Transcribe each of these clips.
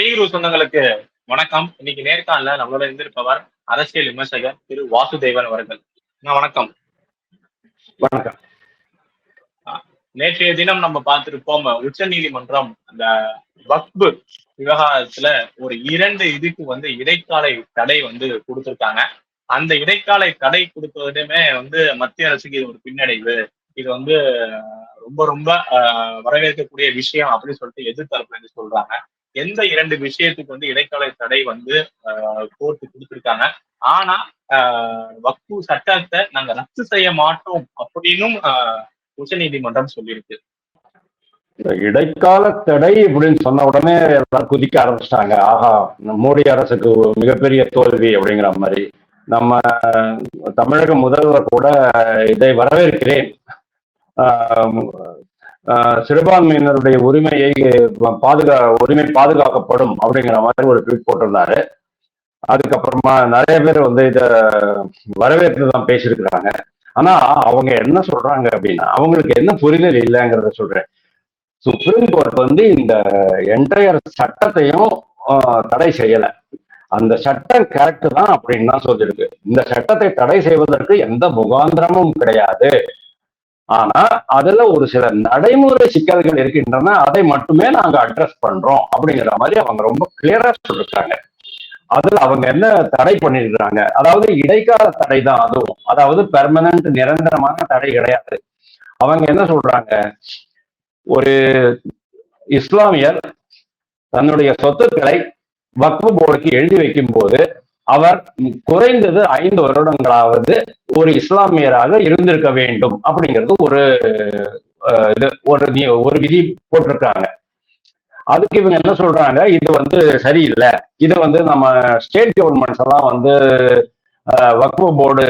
பீகுரு சொந்தங்களுக்கு வணக்கம். இன்னைக்கு நேர்காணல நம்மளோட இருந்திருப்பவர் அரசியல் விமர்சகர் திரு வாசுதேவன் அவர்கள். வணக்கம். வணக்கம். நேற்றைய தினம் நம்ம பார்த்திருப்போம் உச்ச நீதிமன்றம் அந்த வக்பு விவகாரத்துல ஒரு இரண்டு இதுக்கு வந்து இடைக்கால தடை வந்து கொடுத்திருக்காங்க. அந்த இடைக்கால தடை கொடுப்பதுமே வந்து மத்திய அரசுக்கு இது ஒரு பின்னடைவு. இது வந்து ரொம்ப ரொம்ப வரவேற்கக்கூடிய விஷயம் அப்படின்னு சொல்லிட்டு எதிர்த்தரப்புல இருந்து சொல்றாங்க. எந்த இரண்டு விஷயத்துக்கு வந்து இடைக்கால தடை வந்து கோர்ட்டு கொடுத்திருக்காங்க. ஆனா ஆஹ், வக்பு சட்டத்தை நாங்க ரத்து செய்ய மாட்டோம் அப்படின்னும் உச்ச நீதிமன்றம் சொல்லியிருக்கு. இந்த இடைக்கால தடை அப்படின்னு சொன்ன உடனே எல்லாரும் குதிக்க ஆரம்பிச்சிட்டாங்க. ஆஹா மோடி அரசுக்கு மிகப்பெரிய தோல்வி அப்படிங்கிற மாதிரி. நம்ம தமிழக முதல்வர் கூட இதை வரவேற்கிறேன். ஆஹ் சிறுபான்மையினருடைய உரிமையை பாதுகா உரிமை பாதுகாக்கப்படும் அப்படிங்கிற மாதிரி ஒரு ட்வீட் போட்டிருந்தாரு. அதுக்கப்புறமா நிறைய பேர் வந்து இதை வரவேற்று தான் பேசியிருக்கிறாங்க. ஆனா அவங்க என்ன சொல்றாங்க அப்படின்னா அவங்களுக்கு என்ன புரிதல் இல்லைங்கிறத சொல்றேன். சுப்ரீம் கோர்ட் வந்து இந்த என்டையர் சட்டத்தையும் தடை செய்யல. அந்த சட்டம் கரெக்ட் தான் அப்படின்னு தான் சொல்லியிருக்கு. இந்த சட்டத்தை தடை செய்வதற்கு எந்த முகாந்திரமும் கிடையாது. ஆனா அதுல ஒரு சில நடைமுறை சிக்கல்கள் இருக்கின்றன அதை மட்டுமே நாங்க அட்ரஸ் பண்றோம் அப்படிங்கிற மாதிரி அவங்க ரொம்ப கிளியரா சொல்லிருக்காங்க. அதுல அவங்க என்ன தடை பண்ணிருக்கிறாங்க அதாவது இடைக்கால தடை தான் அதுவும். அதாவது பெர்மனன்ட் நிரந்தரமான தடை கிடையாது. அவங்க என்ன சொல்றாங்க? ஒரு இஸ்லாமியர் தன்னுடைய சொத்துக்களை வக்ஃபு போர்டுக்கு எழுதி வைக்கும் போது அவர் குறைந்தது ஐந்து வருடங்களாவது ஒரு இஸ்லாமியராக இருந்திருக்க வேண்டும் அப்படிங்கிறது ஒரு இது ஒரு ஒரு விதி போட்டிருக்காங்க. அதுக்கு இவங்க என்ன சொல்றாங்க? இது வந்து சரியில்லை. இது வந்து நம்ம ஸ்டேட் கவர்மெண்ட்ஸ் எல்லாம் வந்து வக்ஃபு போர்டு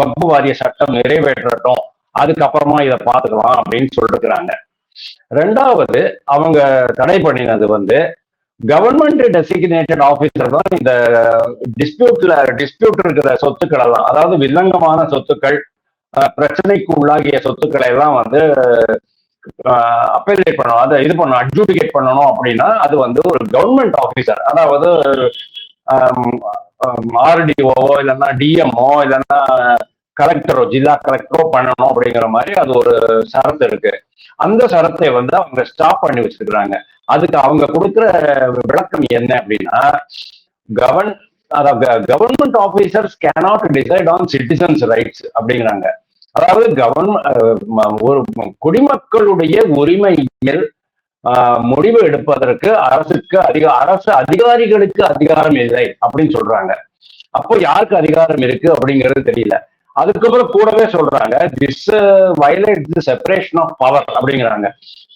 வக்ஃபு வாரிய சட்டம் நிறைவேற்றட்டும். அதுக்கப்புறமா இதை பார்த்துக்கலாம் அப்படின்னு சொல்லிருக்கிறாங்க. ரெண்டாவது அவங்க தடை பண்ணினது வந்து கவர்மெண்ட் டெசிக்னேட்டட் ஆஃபீஸர் தான் இந்த uh, டிஸ்பியூட்ல டிஸ்பியூட் இருக்கிற சொத்துக்கள் எல்லாம் அதாவது வில்லங்கமான சொத்துக்கள் பிரச்சனைக்கு உள்ளாகிய சொத்துக்களை எல்லாம் வந்து அப்பேலேட் பண்ணணும். அதை இது பண்ணணும் அட்ஜூடிகேட் பண்ணணும் அப்படின்னா அது வந்து ஒரு கவர்மெண்ட் ஆஃபீஸர் அதாவது ஆர்டிஓவோ இல்லைன்னா டிஎம்ஓ இல்லைன்னா கலெக்டரோ ஜில்லா கலெக்டரோ பண்ணணும் அப்படிங்கிற மாதிரி அது ஒரு சரத்து இருக்கு. அந்த சரத்தை வந்து அவங்க ஸ்டாப் பண்ணி வச்சிருக்கிறாங்க. அதுக்கு அவங்க கொடுக்குற விளக்கம் என்ன அப்படின்னா கவர்ன் அதாவது government officers cannot decide on citizens rights அப்படிங்கிறாங்க. அதாவது கவர்மெண்ட் ஒரு குடிமக்களுடைய உரிமையில் ஆஹ், முடிவு எடுப்பதற்கு அரசுக்கு அதிக அரசு அதிகாரிகளுக்கு அதிகாரம் இல்லை அப்படின்னு சொல்றாங்க. அப்போ யாருக்கு அதிகாரம் இருக்கு அப்படிங்கிறது தெரியல. அதுக்கப்புறம் கூடவே சொல்றாங்க this violate the separation of power அப்படிங்கிறாங்க.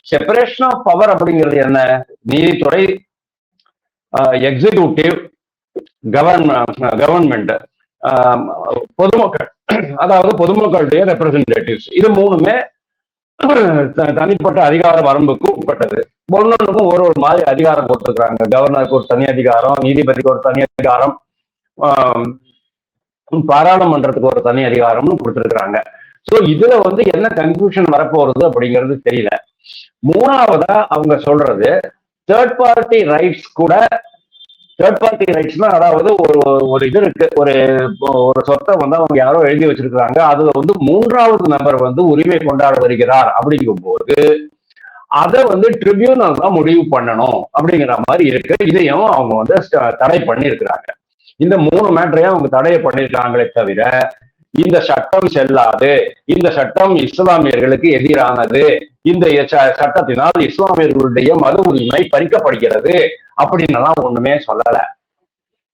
செப்பரேஷன் ஆஃப் பவர் அப்படிங்கிறது என்ன? நீதித்துறை எக்ஸிக்யூட்டிவ் கவர்ன் கவர்மெண்ட் பொதுமக்கள் அதாவது பொதுமக்களுடைய ரெப்ரசன்டேட்டிவ்ஸ் இது மூணுமே த- தனிப்பட்ட அதிகார வரம்புக்கு உட்பட்டது. ஒன்னொன்றுக்கும் ஒரு ஒரு மாதிரி அதிகாரம் கொடுத்துருக்காங்க கவர்னருக்கு ஒரு தனி அதிகாரம் நீதிபதிக்கு ஒரு தனி அதிகாரம் um, பாராளுமன்றத்துக்கு ஒரு தனி அதிகாரம்னு கொடுத்துருக்குறாங்க. ஸோ இதுல வந்து என்ன கன்க்ளூஷன் வரப்போறது அப்படிங்கிறது தெரியல. மூணாவதா அவங்க சொல்றது தேர்ட் பார்ட்டி ரைட்ஸ் கூட தேர்ட் பார்ட்டி ரைட்ஸ்னா அதாவது ஒரு ஒரு இது இருக்கு. ஒரு ஒரு சொத்தை வந்து அவங்க யாரோ எழுதி வச்சிருக்கிறாங்க. அதுல வந்து மூன்றாவது நபர் வந்து உரிமை கொண்டாட வருகிறார் அப்படிங்கும்போது அதை வந்து ட்ரிபியூனல் தான் முடிவு பண்ணணும் அப்படிங்கிற மாதிரி இருக்கு. இதையும் அவங்க வந்து தடை தடை பண்ணியிருக்கிறாங்க. இந்த மூணு மேட்டரையும் அவங்க தடையை பண்ணியிருக்காங்களே தவிர இந்த சட்டம் செல்லாது. இந்த சட்டம் இஸ்லாமியர்களுக்கு எதிரானது. இந்த ச- சட்டத்தினால் இஸ்லாமியர்களுடைய மது உரிமை பறிக்கப்படுகிறது அப்படின்னு எல்லாம் ஒண்ணுமே சொல்லல.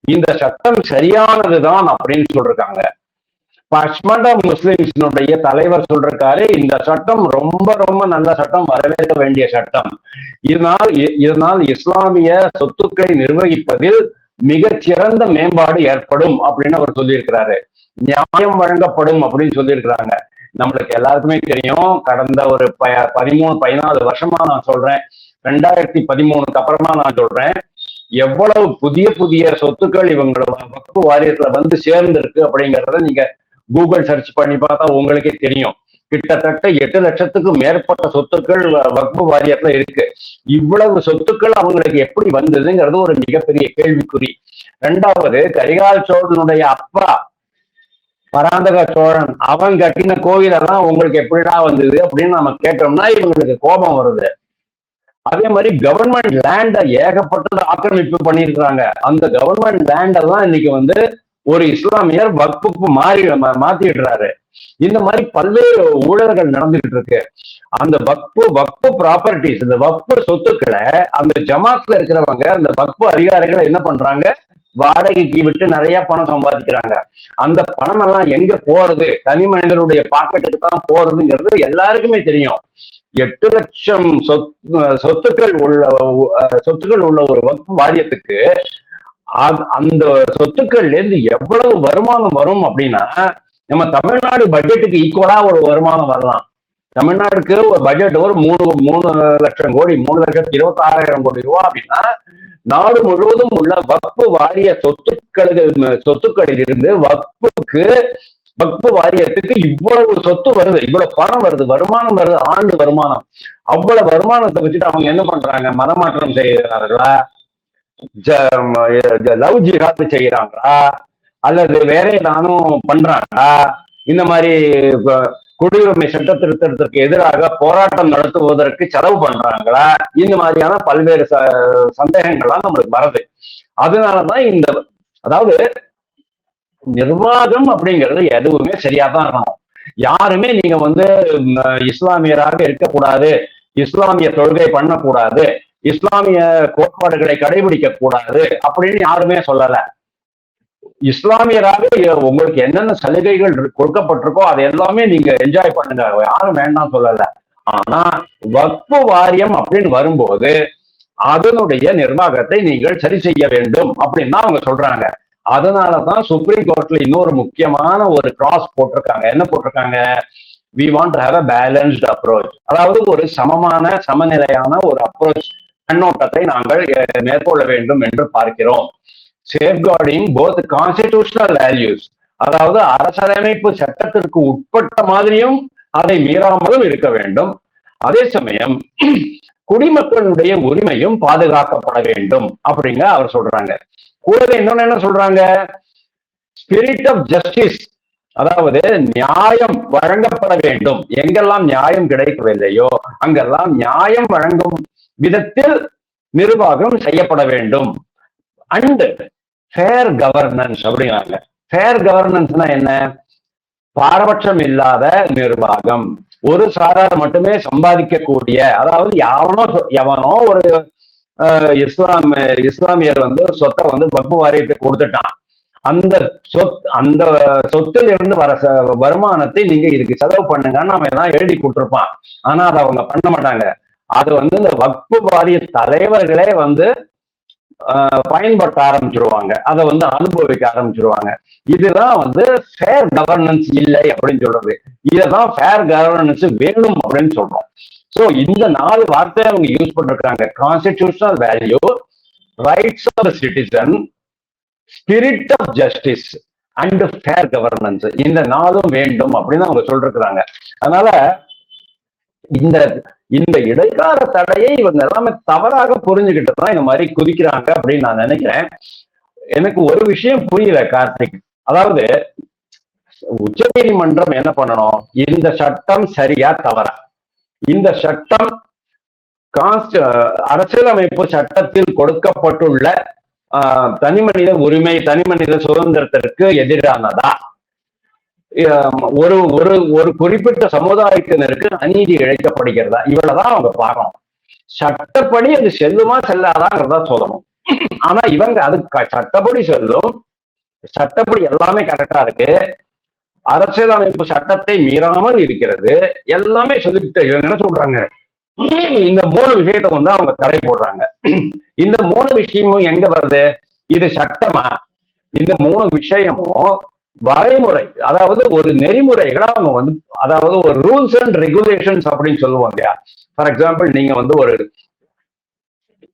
இந்த சட்டம் சரியானதுதான் அப்படின்னு சொல்றாங்க பஷ்மண்ட முஸ்லிம்ஸினுடைய தலைவர் சொல்றாரு இந்த சட்டம் ரொம்ப ரொம்ப நல்ல சட்டம் வரவேற்க வேண்டிய சட்டம். இதனால் இதனால் இஸ்லாமிய சொத்துக்களை நிர்வகிப்பதில் மிகச்சிறந்த மேம்பாடு ஏற்படும் அப்படின்னு அவர் சொல்லியிருக்கிறாரு. நியாயம் வழங்கப்படும் அப்படின்னு சொல்லியிருக்கிறாங்க. நம்மளுக்கு எல்லாருக்குமே தெரியும். கடந்த ஒரு ப பதிமூணு பதினாலு வருஷமா நான் சொல்றேன். ரெண்டாயிரத்தி பதிமூணுக்கு அப்புறமா நான் சொல்றேன். எவ்வளவு புதிய புதிய சொத்துக்கள் இவங்களோட வகுப்பு வாரியத்துல வந்து சேர்ந்திருக்கு அப்படிங்கறத நீங்க கூகுள் சர்ச் பண்ணி பார்த்தா உங்களுக்கே தெரியும். கிட்டத்தட்ட எட்டு லட்சத்துக்கும் மேற்பட்ட சொத்துக்கள் வ- வாரியத்துல இருக்கு. இவ்வளவு சொத்துக்கள் அவங்களுக்கு எப்படி வந்ததுங்கிறது ஒரு மிகப்பெரிய கேள்விக்குறி. ரெண்டாவது கரிகால் சோழனுடைய அப்பா பராந்தக சோழன் அவன் கட்டின கோயிலெல்லாம் உங்களுக்கு எப்படிடா வந்தது அப்படின்னு நம்ம கேட்டோம்னா இவங்களுக்கு கோபம் வருது. அதே மாதிரி கவர்மெண்ட் லேண்ட ஏகப்பட்டது ஆக்கிரமிப்பு பண்ணியிருக்கிறாங்க. அந்த கவர்மெண்ட் லேண்டெல்லாம் இன்னைக்கு வந்து ஒரு இஸ்லாமியர் வக்புக்கு மாறி மாத்திடுறாரு. இந்த மாதிரி பல்வேறு ஊழல்கள் நடந்துகிட்டு இருக்கு. அந்த வக்பு வக்பு ப்ராப்பர்ட்டிஸ் இந்த வக்பு சொத்துக்களை அந்த ஜமாத்ல இருக்கிறவங்க அந்த வக்பு அதிகாரிகளை என்ன பண்றாங்க? வாடகைக்கு விட்டு நிறைய பணம் சம்பாதிக்கிறாங்க. அந்த பணம் எல்லாம் எங்க போறது? தனி மனிதனுடைய பாக்கெட்டுக்கு தான் போறதுங்கிறது எல்லாருக்குமே தெரியும். எட்டு லட்சம் சொத் சொத்துக்கள் உள்ள சொத்துக்கள் உள்ள ஒரு வக்ஃபு வாரியத்துக்கு அந்த சொத்துக்கள்ல இருந்து எவ்வளவு வருமானம் வரும் அப்படின்னா நம்ம தமிழ்நாடு பட்ஜெட்டுக்கு ஈக்குவலா ஒரு வருமானம் வரலாம். தமிழ்நாடுக்கு ஒரு பட்ஜெட் ஒரு மூணு மூணு லட்சம் கோடி மூணு லட்சத்தி இருபத்தி ஆறாயிரம் கோடி ரூபா அப்படின்னா நாடு முழுவதும் உள்ள வக்பு வாரிய சொத்துக்களுக்கு சொத்துக்களில் இருந்து வக்புக்கு வக்பு வாரியத்துக்கு இவ்வளவு சொத்து வருது. இவ்வளவு பணம் வருது. வருமானம் வருது. ஆண்டு வருமானம். அவ்வளவு வருமானத்தை வச்சுட்டு அவங்க என்ன பண்றாங்க? மதமாற்றம் செய்கிறார்களா? லவ் ஜிஹாத் செய்யறாங்களா அல்லது வேற ஏதானும் பண்றாங்களா? இந்த மாதிரி குடியுரிமை சட்ட திருத்தத்திற்கு எதிராக போராட்டம் நடத்துவதற்கு செலவு பண்றாங்களா? இந்த மாதிரியான பல்வேறு ச- சந்தேகங்கள்லாம் நம்மளுக்கு வருது. அதனாலதான் இந்த அதாவது நிர்வாகம் அப்படிங்கிறது எதுவுமே சரியா தான் இருக்கணும். யாருமே நீங்க வந்து இஸ்லாமியராக இருக்கக்கூடாது. இஸ்லாமிய தொழுகை பண்ணக்கூடாது. இஸ்லாமிய கோட்பாடுகளை கடைபிடிக்க கூடாது அப்படின்னு யாருமே சொல்லல. இஸ்லாமியராக உங்களுக்கு என்னென்ன சலுகைகள் கொடுக்கப்பட்டிருக்கோ அதை எல்லாமே நீங்க என்ஜாய் பண்ணுங்க. யாரும் வேண்டாம் சொல்லல. ஆனா வக்பு வாரியம் அப்படின்னு வரும்போது அதனுடைய நிர்வாகத்தை நீங்கள் சரி செய்ய வேண்டும் அப்படின்னு தான் அவங்க சொல்றாங்க. அதனாலதான் சுப்ரீம் கோர்ட்ல இன்னொரு முக்கியமான ஒரு கிராஸ் போட்டிருக்காங்க. என்ன போட்டிருக்காங்க? We want have a balanced approach அதாவது ஒரு சமமான சமநிலையான ஒரு அப்ரோச் கண்ணோட்டத்தை நாங்கள் மேற்கொள்ள வேண்டும் என்று பார்க்கிறோம். சேஃப்கார்டிங் போத் கான்ஸ்டிடியூஷனல் வேல்யூஸ் அதாவது அரசியலமைப்பு சட்டத்திற்கு உட்பட்ட மாதிரியும் அதை மீறாமலும் இருக்க வேண்டும். அதே சமயம் குடிமக்களுடைய உரிமையும் பாதுகாக்கப்பட வேண்டும் அப்படிங்க அவர் சொல்றாங்க. கூடவே இன்னொன்னு என்ன சொல்றாங்க? ஸ்பிரிட் ஆஃப் ஜஸ்டிஸ் அதாவது நியாயம் வழங்கப்பட வேண்டும். எங்கெல்லாம் நியாயம் கிடைக்கவில்லையோ அங்கெல்லாம் நியாயம் வழங்கும் விதத்தில் நிர்வாகம் செய்யப்பட வேண்டும். அண்ட் ஃபேர் கவர்னன்ஸ் அப்படிங்கிறாங்க ஃபேர் கவர்னன்ஸ்னா என்ன? பாரபட்சம் இல்லாத நிர்வாகம். ஒரு சாரார் மட்டுமே சம்பாதிக்கக்கூடிய அதாவது யாவனோ எவனோ ஒரு இஸ்லாம் இஸ்லாமியர் வந்து சொத்தை வந்து வக்பு வாரியத்துக்கு கொடுத்துட்டான். அந்த சொத் அந்த சொத்துல இருந்து வர ச- வருமானத்தை நீங்க இதுக்கு செலவு பண்ணுங்கன்னு அவன் எல்லாம் எழுதி கொடுத்துருப்பான். ஆனா அதை அவங்க பண்ண மாட்டாங்க. அது வந்து இந்த வக்பு வாரிய தலைவர்களே வந்து பயன்படுத்த ஆரம்பிச்சிருவாங்க. அதை வந்து அனுபவிக்க ஆரம்பிச்சிருவாங்க. இதுதான் வந்து ஃபேர் கவர்னன்ஸ் இல்லை அப்படின்னு சொல்றது. இதைதான் ஃபேர் கவர்னன்ஸ் வேணும் அப்படின்னு சொல்றோம். ஸோ இந்த நாலு வார்த்தையை அவங்க யூஸ் பண்ணிருக்காங்க constitutional value rights of the citizen spirit of justice and fair governance இந்த நாளும் வேண்டும் அப்படின்னு அவங்க சொல்லிருக்கிறாங்க. அதனால இந்த இந்த இடைக்கால தடையை இவங்க எல்லாமே தவறாக புரிஞ்சுக்கிட்டு தான் இந்த மாதிரி குதிக்கிறாங்க அப்படின்னு நான் நினைக்கிறேன். எனக்கு ஒரு விஷயம் புரியல கார்த்திக். அதாவது உச்சநீதிமன்றம் என்ன பண்ணணும்? இந்த சட்டம் சரியா தவறா? இந்த சட்டம் காஸ்ட் அரசியலமைப்பு சட்டத்தில் கொடுக்கப்பட்டுள்ள ஆஹ், தனிமனித உரிமை தனிமனித சுதந்திரத்திற்கு எதிரானதா? ஒரு ஒரு ஒரு குறிப்பிட்ட சமுதாயத்தினருக்கு அநீதி இழைக்கப்படுகிறதா? இவ்வளவுதான் அவங்க பார்க்கணும். சட்டப்படி அது செல்லுமா செல்லாதாங்கிறதா சொல்லணும். ஆனா இவங்க அது க- சட்டப்படி செல்லும். சட்டப்படி எல்லாமே கரெக்டா இருக்கு. அரசியலமைப்பு சட்டத்தை மீறாமல் இருக்கிறது. எல்லாமே சொல்லிட்டு இவங்க என்ன சொல்றாங்க? இந்த மூணு விஷயத்தை வந்து அவங்க தடை போடுறாங்க. இந்த மூணு விஷயமும் எங்க வருது? இது சட்டமா? இந்த மூணு விஷயமும் வரைமுறை அதாவது ஒரு நெறிமுறைகளை அவங்க வந்து அதாவது ஒரு ரூல்ஸ் அண்ட் ரெகுலேஷன்ஸ் அப்படின்னு சொல்லுவாங்க ஃபார் எக்ஸாம்பிள் நீங்க வந்து ஒரு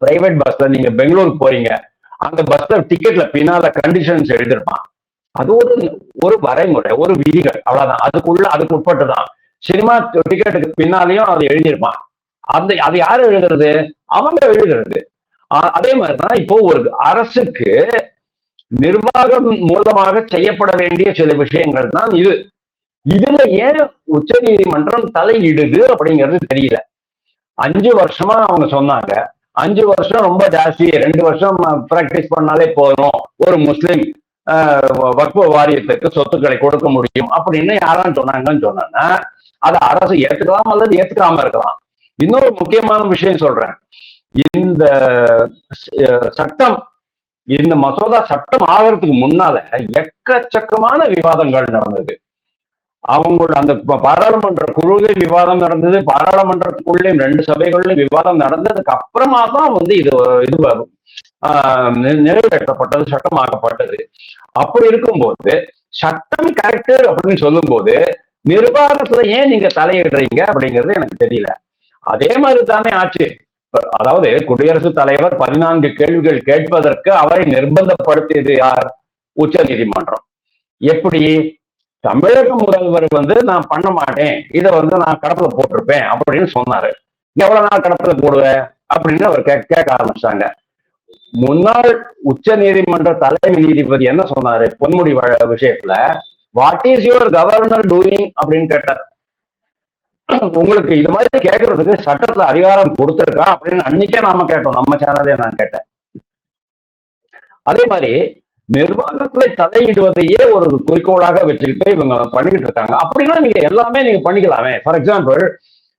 பிரைவேட் பஸ்ல நீங்க பெங்களூர் போறீங்க. அந்த பஸ்ல டிக்கெட்ல பின்னால கண்டிஷன்ஸ் எழுதிருப்பான். அது ஒரு ஒரு வரைமுறை ஒரு விதிகள் அவ்வளவுதான். அதுக்குள்ள அதுக்கு உட்பட்டுதான். சினிமா டிக்கெட்டுக்கு பின்னாலையும் அது எழுதியிருப்பான். அந்த அது யார் எழுதுறது? அவங்க எழுதுறது. அதே மாதிரிதான் இப்போ ஒரு அரசுக்கு நிர்வாகம் மூலமாக செய்யப்பட வேண்டிய சில விஷயங்கள் தான் இது. இதுல ஏன் உச்ச நீதிமன்றம் தலையிடுது அப்படிங்கிறது தெரியல. அஞ்சு வருஷமா அவங்க சொன்னாங்க. அஞ்சு வருஷம் ரொம்ப ஜாஸ்தி. ரெண்டு வருஷம் பிராக்டிஸ் பண்ணாலே போதும். ஒரு முஸ்லீம் வக்ப வாரியத்துக்கு சொத்துக்களை கொடுக்க முடியும் அப்படின்னு யாரும் சொன்னாங்கன்னு சொன்னா அதை அரசு ஏத்துக்கலாம் அல்லது ஏத்துக்காம இருக்கலாம். இன்னொரு முக்கியமான விஷயம் சொல்றேன். இந்த சட்டம் இந்த மசோதா சட்டம் ஆகிறதுக்கு முன்னால எக்கச்சக்கமான விவாதங்கள் நடந்தது. அவங்களோட அந்த பாராளுமன்ற குழுவில் விவாதம் நடந்தது. பாராளுமன்றத்துக்குள்ளேயும் ரெண்டு சபைகளிலும் விவாதம் நடந்ததுக்கு அப்புறமா தான் வந்து இது இது ஆஹ், நி- நிறைவேற்றப்பட்டது சட்டமாக்கப்பட்டது. அப்படி இருக்கும்போது சட்டம் கரெக்டர் அப்படின்னு சொல்லும்போது நிர்வாகத்துல ஏன் நீங்க தலையிடுறீங்க அப்படிங்கிறது எனக்கு தெரியல. அதே மாதிரி தானே ஆச்சு. அதாவது குடியரசுத் தலைவர் பதினான்கு கேள்விகள் கேட்பதற்கு அவரை நிர்பந்தப்படுத்தியது யார்? உச்ச நீதிமன்றம். எப்படி? தமிழக முதல்வர் வந்து நான் பண்ண மாட்டேன். இதை வந்து நான் கடப்புல போட்டிருப்பேன் அப்படின்னு சொன்னாரு. எவ்வளவு நாள் கடப்புல போடுவேன் அப்படின்னு அவர் கேட்க ஆரம்பிச்சாங்க. முன்னாள் உச்ச நீதிமன்ற தலைமை நீதிபதி என்ன சொன்னாரு? பொன்முடி விஷயத்துல what is your governor doing அப்படின்னு கேட்டார். உங்களுக்கு இது மாதிரி கேட்கறதுக்கு சட்டத்துல அதிகாரம் கொடுத்துருக்கா அப்படின்னு அன்னைக்கே நாம கேட்டோம். நம்ம சேனலே நான் கேட்டேன். அதே மாதிரி நிர்வாகத்துல தலையிடுவதையே ஒரு குறிக்கோளாக வச்சுக்கிட்டு இவங்க பண்ணிக்கிட்டு இருக்காங்க. அப்படின்னா நீங்க எல்லாமே நீங்க பண்ணிக்கலாமே. ஃபார் எக்ஸாம்பிள்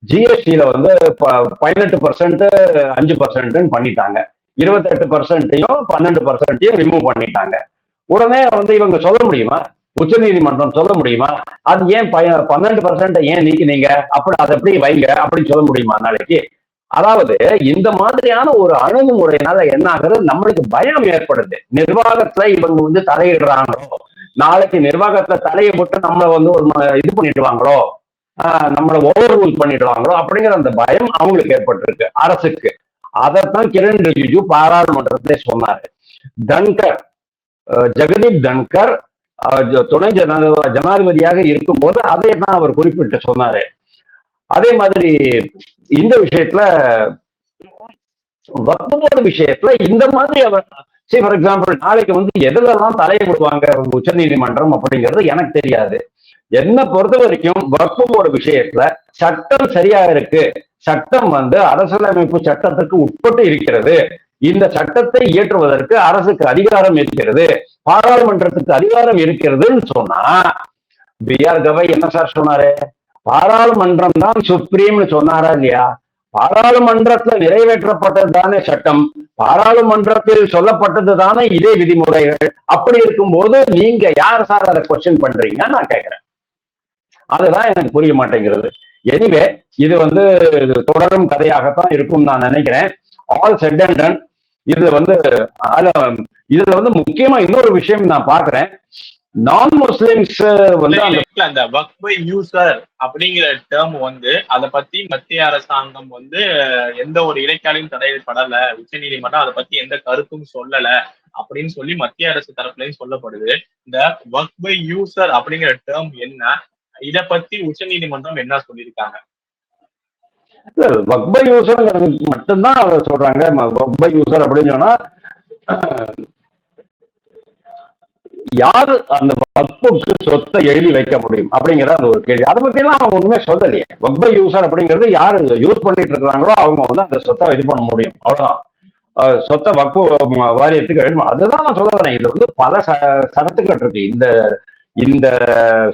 ஜிஎஸ்டியில வந்து ப- பதினெட்டு பர்சன்ட் அஞ்சு பர்சன்ட்னு பண்ணிட்டாங்க. இருபத்தெட்டு பர்சன்ட்டையும் பன்னெண்டு பர்சன்ட்டையும் ரிமூவ் பண்ணிட்டாங்க. உடனே வந்து இவங்க சொல்ல முடியுமா? உச்சநீதிமன்றம் சொல்ல முடியுமா? அது ஏன் பன்னெண்டு பர்சன்ட் ஏன் நீக்கினீங்க? அப்படி அதை எப்படி வைங்க? அப்படின்னு சொல்ல முடியுமா நாளைக்கு? அதாவது இந்த மாதிரியான ஒரு அணுகுமுறையினால என்ன ஆகுது? நம்மளுக்கு பயம் ஏற்படுது. நிர்வாகத்துல இவங்க வந்து தலையிடுறாங்களோ? நாளைக்கு நிர்வாகத்துல தலையை போட்டு நம்மளை வந்து ஒரு இது பண்ணிடுவாங்களோ? ஆஹ் நம்மளை ஓவர் ரூல் பண்ணிடுவாங்களோ? அப்படிங்கிற அந்த பயம் அவங்களுக்கு ஏற்பட்டிருக்கு அரசுக்கு. அதைத்தான் கிரண் ரிஜிஜு பாராளுமன்றத்திலே சொன்னாரு. தன்கர் ஜெகதீப் தன்கர் துணை ஜன ஜனாதிபதியாக இருக்கும்போது அதை தான் அவர் குறிப்பிட்டு சொன்னாரு. அதே மாதிரி இந்த விஷயத்துல வக்போர்டு விஷயத்துல இந்த மாதிரி அவர் சரி ஃபார் எக்ஸாம்பிள் நாளைக்கு வந்து எதுலெல்லாம் தலையை விடுவாங்க உச்ச நீதிமன்றம் அப்படிங்கிறது எனக்கு தெரியாது. என்ன பொறுத்த வரைக்கும் வக்பு விஷயத்துல சட்டம் சரியா இருக்கு. சட்டம் வந்து அரசியலமைப்பு சட்டத்துக்கு உட்பட்டு இருக்கிறது. இந்த சட்டத்தை இயற்றுவதற்கு அரசுக்கு அதிகாரம் இருக்கிறது. பாராளுமன்றத்துக்கு அதிகாரம் இருக்கிறதுன்னு சொன்னா பி ஆர் கவை என்ன சார் சொன்னாரு? பாராளுமன்றம் தான் சுப்ரீம்னு சொன்னாரா இல்லையா? பாராளுமன்றத்துல நிறைவேற்றப்பட்டது தானே சட்டம். பாராளுமன்றத்தில் சொல்லப்பட்டது தானே இதே விதிமுறைகள். அப்படி இருக்கும்போது நீங்க யார் சார் அதை கொஸ்டின் பண்றீங்க நான் கேட்கிறேன். அதுதான் எனக்கு புரிய மாட்டேங்கிறது. எனிவே இது வந்து தொடரும் கதையாகத்தான் இருக்கும் நான் நினைக்கிறேன். ஆல் செட் அண்ட் டன் வந்து அதுல இதுல வந்து முக்கியமா இன்னொரு விஷயம் நான் பாக்குறேன் நான் முஸ்லிம்ஸ் வந்து அந்த அந்த வக்பை யூசர் அப்படிங்கிற டேர்ம் வந்து அதை பத்தி மத்திய அரசாங்கம் வந்து எந்த ஒரு இடைக்காலையும் தடைப்படல உச்சநீதிமன்றம் அதை பத்தி எந்த கருத்தும் சொல்லல. அப்படின்னு சொல்லி மத்திய அரசு தரப்புலயும் சொல்லப்படுது. இந்த வக்பை யூசர் அப்படிங்கிற டேர்ம் என்ன? இத பத்தி உச்சநீதிமன்றம் என்ன சொல்லியிருக்காங்க? வக்ப யூசர் மட்டும்தான் சொல்றாங்க. வக்ப யூசர் அப்படின்னு சொன்னா யாரு அந்த வக்புக்கு சொத்தை எழுதி வைக்க முடியும் அப்படிங்கிற அந்த ஒரு கேள்வி. அதை பத்தி எல்லாம் அவங்க ஒண்ணுமே சொல்லலையே. வக்ப யூசர் அப்படிங்கிறது யாரு யூஸ் பண்ணிட்டு இருக்கிறாங்களோ அவங்க வந்து அந்த சொத்தை இது பண்ண முடியும். அவ்வளவுதான். அஹ் சொத்தை வக்பு வாரியத்துக்கு எழுதணும் அதுதான் நான் சொல்ல வரேன். இதுல வந்து பல ச சரத்துக்கள் இருக்கு. இந்த இந்த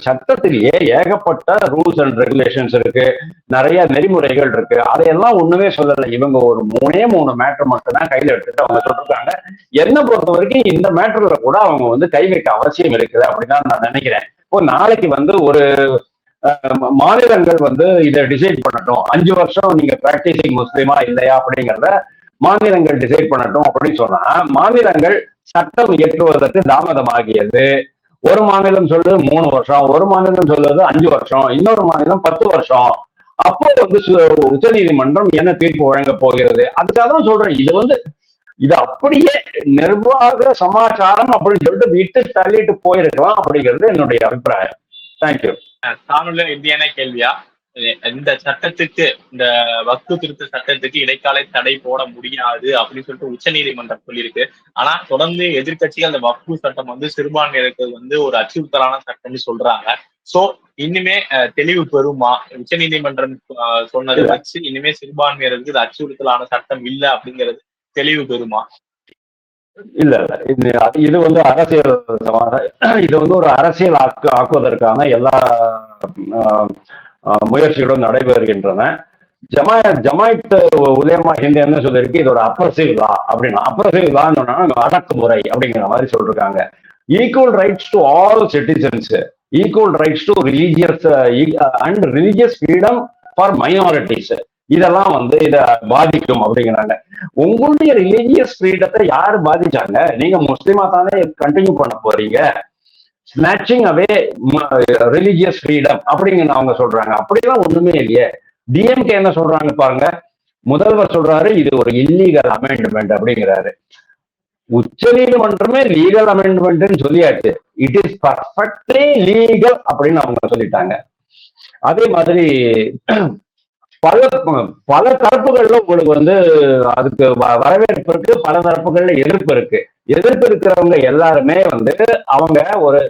சட்டத்திலேயே ஏகப்பட்ட ரூல்ஸ் அண்ட் ரெகுலேஷன்ஸ் இருக்கு. நிறைய நெறிமுறைகள் இருக்கு. அதையெல்லாம் ஒண்ணுமே சொல்லலை. இவங்க ஒரு மூணே மூணு மேட்டர் மட்டும் தான் கையில எடுத்துட்டு அவங்க சொல்லிருக்காங்க. என்ன பொறுத்த வரைக்கும் இந்த மேட்டர்ல கூட அவங்க வந்து கை வைக்க அவசியம் இருக்குது அப்படின்னு நான் நினைக்கிறேன். இப்போ நாளைக்கு வந்து ஒரு மாநிலங்கள் வந்து இதை டிசைட் பண்ணட்டும். அஞ்சு வருஷம் நீங்க பிராக்டிசிங் முஸ்லீமா இல்லையா அப்படிங்கிறத மாநிலங்கள் டிசைட் பண்ணட்டும் அப்படின்னு சொன்னா மாநிலங்கள் சட்டம் இயற்றுவதற்கு தாமதமாகியது. ஒரு மாநிலம் சொல்றது மூணு வருஷம் ஒரு மாநிலம் சொல்றது அஞ்சு வருஷம் இன்னொரு மாநிலம் பத்து வருஷம். அப்போ வந்து உச்ச உச்சநீதிமன்றம் என்ன தீர்ப்பு வழங்க போகிறது? அதுக்காக தான் சொல்றேன். இது வந்து இது அப்படியே நிர்வாக சமாச்சாரம் அப்படின்னு சொல்லிட்டு விட்டு தள்ளிட்டு போயிருக்கலாம் அப்படிங்கிறது என்னுடைய அபிப்பிராயம். தேங்க்யூ தானுள்ள இந்தியான கேள்வியா? இந்த சட்டத்துக்கு இந்த வக்பு திருத்த சட்டத்துக்கு இடைக்கால தடை போட முடியாது அப்படின்னு சொல்லிட்டு உச்சநீதிமன்றம் சொல்லியிருக்கு. ஆனா தொடர்ந்து எதிர்க்கட்சிகள் அந்த வக்பு சட்டம் வந்து சிறுபான்மையினருக்கு வந்து ஒரு அச்சுறுத்தலான சட்டம்னு சொல்றாங்க. சோ இனிமே தெளிவு பெறுமா? உச்சநீதிமன்றம் அஹ், சொன்னதை வச்சு இனிமே சிறுபான்மையினருக்கு இது அச்சுறுத்தலான சட்டம் இல்ல அப்படிங்கிறது தெளிவு பெறுமா? இல்ல இல்ல. இது இது வந்து அரசியல் இது வந்து ஒரு அரசியல் ஆக்கு ஆக்குவதற்கான எல்லா முயற்சிகளும் நடைபெறுகின்றன. ஜமாயத் ஜமாயத் உதயமா ஹிந்தி என்ன இதோட இது அப்ரசிவ் லா அப்படின்னா. அப்ரசிவ் லான்னு அடக்குமுறை அப்படிங்கிற மாதிரி சொல்லிருக்காங்க. Equal rights to all citizens equal rights to religious and religious freedom for minorities இதெல்லாம் வந்து இதை பாதிக்கும் அப்படிங்கிறாங்க. உங்களுடைய ரிலீஜியஸ் ஃப்ரீடத்தை யார் பாதிச்சாங்க? நீங்க முஸ்லீமா தானே கண்டினியூ பண்ண போறீங்க. ஸ்னாச்சிங் அவே ரிலீஜியஸ் ஃப்ரீடம் அப்படிங்கன்னு அவங்க சொல்றாங்க. அப்படிலாம் ஒண்ணுமே இல்லையே. டிஎம்கே என்ன சொல்றாங்க பாருங்க. முதல்வர் சொல்றாரு இது ஒரு இல்லீகல் அமெண்ட்மெண்ட் அப்படிங்கிறாரு. உச்ச நீதிமன்றமே லீகல் அமெண்ட்மெண்ட்னு சொல்லியாச்சு. இட் இஸ் பர்ஃபெக்ட்லி லீகல் அப்படின்னு அவங்க சொல்லிட்டாங்க. அதே மாதிரி பல பல தரப்புகள்ல உங்களுக்கு வந்து அதுக்கு வ- வரவேற்பு இருக்கு பல தரப்புகள்ல எதிர்ப்பு இருக்கு. எதிர்ப்பு இருக்கிறவங்க எல்லாருமே வந்து அவங்க ஒரு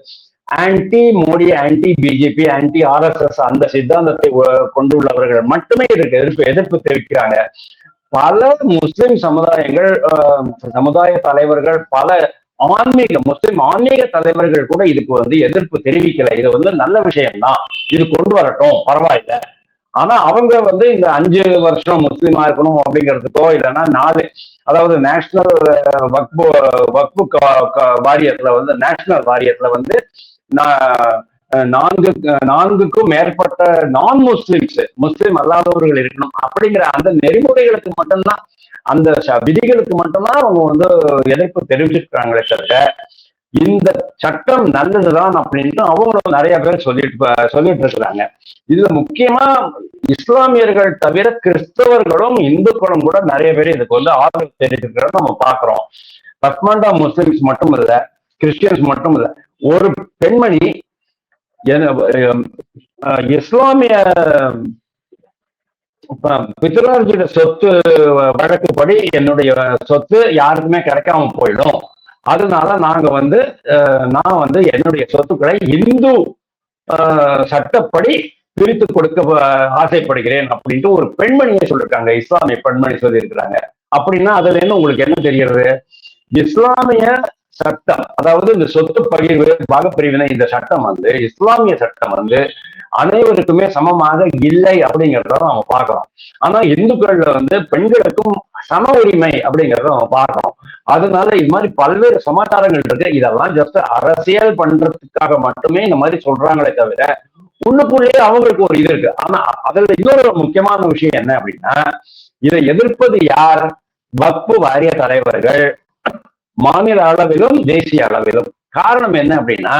anti Modi anti BJP anti RSS அந்த சித்தாந்தத்தை கொண்டுள்ளவர்கள் மட்டுமே இருக்கு எதிர்ப்பு எதிர்ப்பு தெரிவிக்கிறாங்க. பல முஸ்லிம் சமுதாயங்கள் சமுதாய தலைவர்கள் பல ஆன்மீக முஸ்லிம் ஆன்மீக தலைவர்கள் கூட இதுக்கு வந்து எதிர்ப்பு தெரிவிக்கல. இது வந்து நல்ல விஷயம்தான். இது கொண்டு வரட்டும் பரவாயில்ல. ஆனா அவங்க வந்து இந்த அஞ்சு வருஷம் முஸ்லீமா இருக்கணும் அப்படிங்கிறதுக்கோ இல்லைன்னா நாலு அதாவது நேஷனல் வக்பு வக்பு கா- வாரியத்துல வந்து நேஷனல் வாரியத்துல வந்து நான்கு நான்குக்கும் மேற்பட்ட நான் முஸ்லிம்ஸ் முஸ்லிம் அல்லாதவர்கள் இருக்கணும் அப்படிங்கிற அந்த நெறிமுறைகளுக்கு மட்டும்தான் அந்த விதிகளுக்கு மட்டும்தான் அவங்க வந்து எதிர்ப்பு தெரிவிச்சிருக்கிறாங்களே தவிர இந்த சட்டம் நல்லதுதான் அப்படின்ட்டு அவங்களும் நிறைய பேர் சொல்லிட்டு சொல்லிட்டு இருக்கிறாங்க. இதுல முக்கியமா இஸ்லாமியர்கள் தவிர கிறிஸ்தவர்களும் இந்துக்களும் கூட நிறைய பேர் இதுக்கு வந்து ஆதரவு தெரிவிச்சிருக்கிறத நம்ம பாக்குறோம் பத்மாண்டா முஸ்லிம்ஸ் மட்டும் இல்ல கிறிஸ்டியன்ஸ் மட்டும் இல்ல ஒரு பெண்மணி இஸ்லாமிய ப- சொத்து வழக்குப்படி என்னுடைய சொத்து யாருக்குமே கிடைக்காம போயிடும். அதனால நாங்க வந்து நான் வந்து என்னுடைய சொத்துக்களை இந்து சட்டப்படி பிரித்து கொடுக்க ஆசைப்படுகிறேன் அப்படின்ட்டு ஒரு பெண்மணியை சொல்லியிருக்காங்க இஸ்லாமிய பெண்மணி சொல்லியிருக்கிறாங்க. அப்படின்னா அதுல இருந்து உங்களுக்கு என்ன தெரிகிறது? இஸ்லாமிய சட்டம் அதாவது இந்த சொத்து பகிர்வு பாகப்பிரிவினை இந்த சட்டம் வந்து இஸ்லாமிய சட்டம் வந்து அனைவருக்குமே சமமாக இல்லை அப்படிங்கிறத நம்ம பார்க்கிறோம். ஆனா இந்துக்கள்ல வந்து பெண்களுக்கும் சம உரிமை அப்படிங்கிறத நம்ம பார்க்கிறோம். அதனால இது மாதிரி பல்வேறு சமாச்சாரங்கள் இருக்கு. இதெல்லாம் ஜஸ்ட் அரசியல் பண்றதுக்காக மட்டுமே இந்த மாதிரி சொல்றாங்களே தவிர உள்ளுக்குள்ளேயே அவங்களுக்கு ஒரு இது இருக்கு. ஆனா அதுல இன்னொரு முக்கியமான விஷயம் என்ன அப்படின்னா இதை எதிர்ப்பது யார்? வக்பு வாரிய தலைவர்கள் மாநில அளவிலும் தேசிய அளவிலும். காரணம் என்ன அப்படின்னா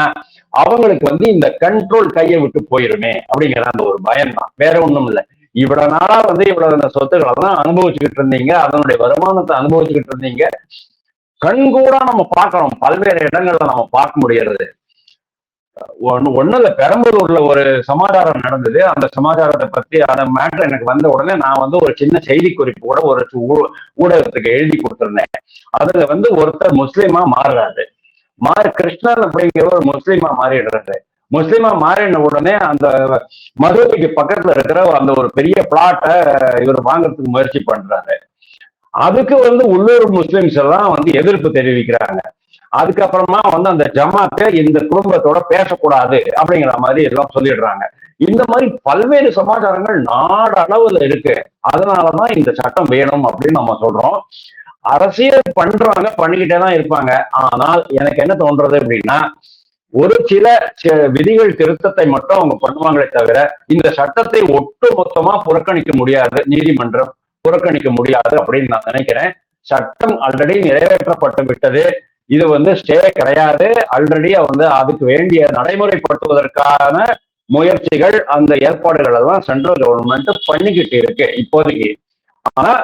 அவங்களுக்கு வந்து இந்த கண்ட்ரோல் கையை விட்டு போயிருமே அப்படிங்கிற அந்த ஒரு பயம் தான் வேற ஒண்ணும் இல்லை. இவ்வளவு நாளா வந்து இவ்வளவு இந்த சொத்துக்களை தான் அனுபவிச்சுக்கிட்டு இருந்தீங்க. அதனுடைய வருமானத்தை அனுபவிச்சுக்கிட்டு இருந்தீங்க. கண்கூடா நம்ம பார்க்கணும் பல்வேறு இடங்கள்ல நம்ம பார்க்க முடியறது. ஒன்னு ஒண்ணுல பெரம்பலூர்ல ஒரு சமாச்சாரம் நடந்தது. அந்த சமாச்சாரத்தை பத்தி அந்த மேட்டர் எனக்கு வந்த உடனே நான் வந்து ஒரு சின்ன செய்தி குறிப்பு கூட ஒரு ஊ- ஊடகத்துக்கு எழுதி கொடுத்திருந்தேன். அதுல வந்து ஒருத்தர் முஸ்லீமா மாறுறாரு. மாறி கிருஷ்ணன் அப்படிங்கிற ஒரு முஸ்லீமா மாறிடுறாரு. முஸ்லீமா மாறின உடனே அந்த மதுரைக்கு பக்கத்துல இருக்கிற அந்த ஒரு பெரிய பிளாட்டை இவர் வாங்குறதுக்கு முயற்சி பண்றாரு. அதுக்கு வந்து உள்ளூர் முஸ்லிம்ஸ் எல்லாம் வந்து எதிர்ப்பு தெரிவிக்கிறாங்க. அதுக்கப்புறமா வந்து அந்த ஜமாத்தை இந்த குடும்பத்தோட பேசக்கூடாது அப்படிங்கிற மாதிரி எல்லாம் சொல்லிடுறாங்க. இந்த மாதிரி பல்வேறு சமாச்சாரங்கள் நாடளவுல இருக்கு. அதனாலதான் இந்த சட்டம் வேணும் அப்படின்னு நம்ம சொல்றோம். அரசியல் பண்றாங்க பண்ணிக்கிட்டே தான் இருப்பாங்க. ஆனால் எனக்கு என்ன தோன்றது அப்படின்னா ஒரு சில விதிகள் திருத்தத்தை மட்டும் அவங்க பண்ணுவாங்களே தவிர இந்த சட்டத்தை ஒட்டு மொத்தமா புறக்கணிக்க முடியாது நீதிமன்றம் புறக்கணிக்க முடியாது அப்படின்னு நான் நினைக்கிறேன். சட்டம் ஆல்ரெடி நிறைவேற்றப்பட்டு விட்டது. இது வந்து ஸ்டே கிடையாது. ஆல்ரெடி வந்து அதுக்கு வேண்டிய நடைமுறைப்படுத்துவதற்கான முயற்சிகள் அந்த ஏற்பாடுகள் எல்லாம் சென்ட்ரல் கவர்மெண்ட் பண்ணிக்கிட்டு இருக்கு இப்போதைக்கு. ஆனா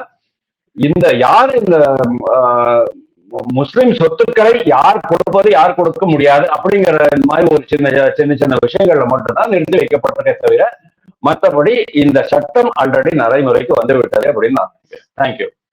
இந்த யார் இந்த முஸ்லிம் சொத்துக்களை யார் கொடுப்பது யார் கொடுக்க முடியாது அப்படிங்கிற மாதிரி ஒரு சின்ன சின்ன சின்ன விஷயங்கள்ல மட்டும்தான் நிறுத்தி வைக்கப்பட்டிருக்கே தவிர மற்றபடி இந்த சட்டம் ஆல்ரெடி நடைமுறைக்கு வந்து விட்டது அப்படின்னு நான் தேங்க்யூ